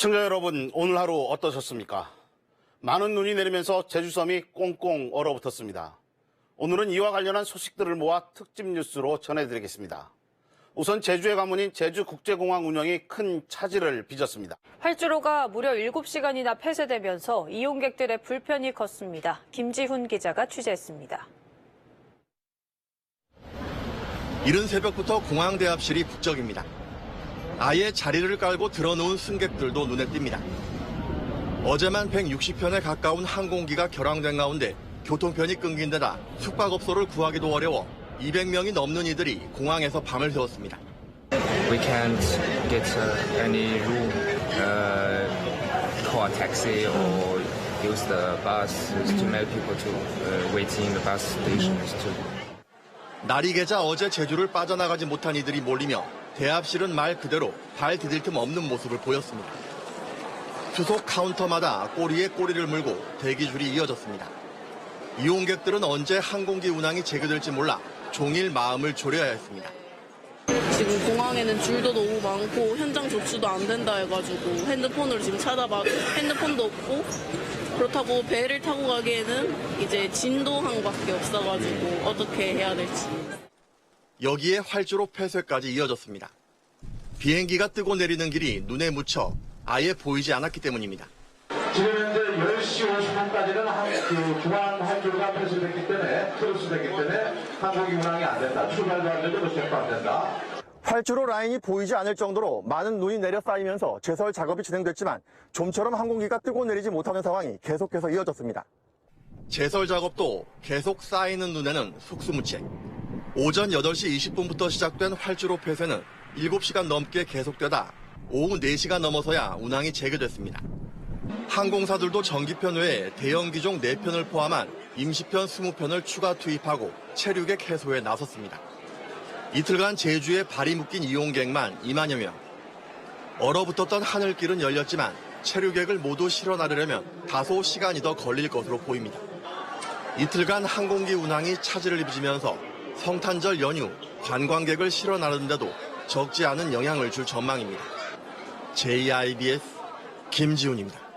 시청자 여러분, 오늘 하루 어떠셨습니까? 많은 눈이 내리면서 제주섬이 꽁꽁 얼어붙었습니다. 오늘은 이와 관련한 소식들을 모아 특집 뉴스로 전해드리겠습니다. 우선 제주의 가문인 제주국제공항 운영이 큰 차질을 빚었습니다. 활주로가 무려 7시간이나 폐쇄되면서 이용객들의 불편이 컸습니다. 김지훈 기자가 취재했습니다. 이른 새벽부터 공항 대합실이 북적입니다. 아예 자리를 깔고 들어놓은 승객들도 눈에 띕니다. 어제만 160편에 가까운 항공기가 결항된 가운데 교통편이 끊긴 데다 숙박업소를 구하기도 어려워 200명이 넘는 이들이 공항에서 밤을 새웠습니다. we can't get uh, any room, uh, call a taxi or use the bus to make people to uh, wait in the bus stations to 날이 개자 어제 제주를 빠져나가지 못한 이들이 몰리며 대합실은 말 그대로 발 디딜 틈 없는 모습을 보였습니다. 수속 카운터마다 꼬리에 꼬리를 물고 대기줄이 이어졌습니다. 이용객들은 언제 항공기 운항이 재개될지 몰라 종일 마음을 졸여야 했습니다. 지금 공항에는 줄도 너무 많고 현장 접수도 안 된다 해가지고 핸드폰으로 지금 찾아봐도 핸드폰도 없고 그렇다고 배를 타고 가기에는 이제 진도항밖에 없어가지고 어떻게 해야 될지 여기에 활주로 폐쇄까지 이어졌습니다. 비행기가 뜨고 내리는 길이 눈에 묻혀 아예 보이지 않았기 때문입니다. 지금 현재 10시 50분까지는 한, 그 중앙 활주로가 폐쇄됐기 때문에, 크로스됐기 때문에 항공기 운항이 안 된다. 출발도 안 되고 도착도 안 된다. 활주로 라인이 보이지 않을 정도로 많은 눈이 내려 쌓이면서 제설 작업이 진행됐지만 좀처럼 항공기가 뜨고 내리지 못하는 상황이 계속해서 이어졌습니다. 제설 작업도 계속 쌓이는 눈에는 속수무책. 오전 8시 20분부터 시작된 활주로 폐쇄는 7시간 넘게 계속되다 오후 4시가 넘어서야 운항이 재개됐습니다. 항공사들도 정기편 외에 대형 기종 4편을 포함한 임시편 20편을 추가 투입하고 체류객 해소에 나섰습니다. 이틀간 제주에 발이 묶인 이용객만 2만여 명. 얼어붙었던 하늘길은 열렸지만 체류객을 모두 실어 나르려면 다소 시간이 더 걸릴 것으로 보입니다. 이틀간 항공기 운항이 차질을 빚으면서 성탄절 연휴 관광객을 실어 나르는데도 적지 않은 영향을 줄 전망입니다. JIBS 김지훈입니다.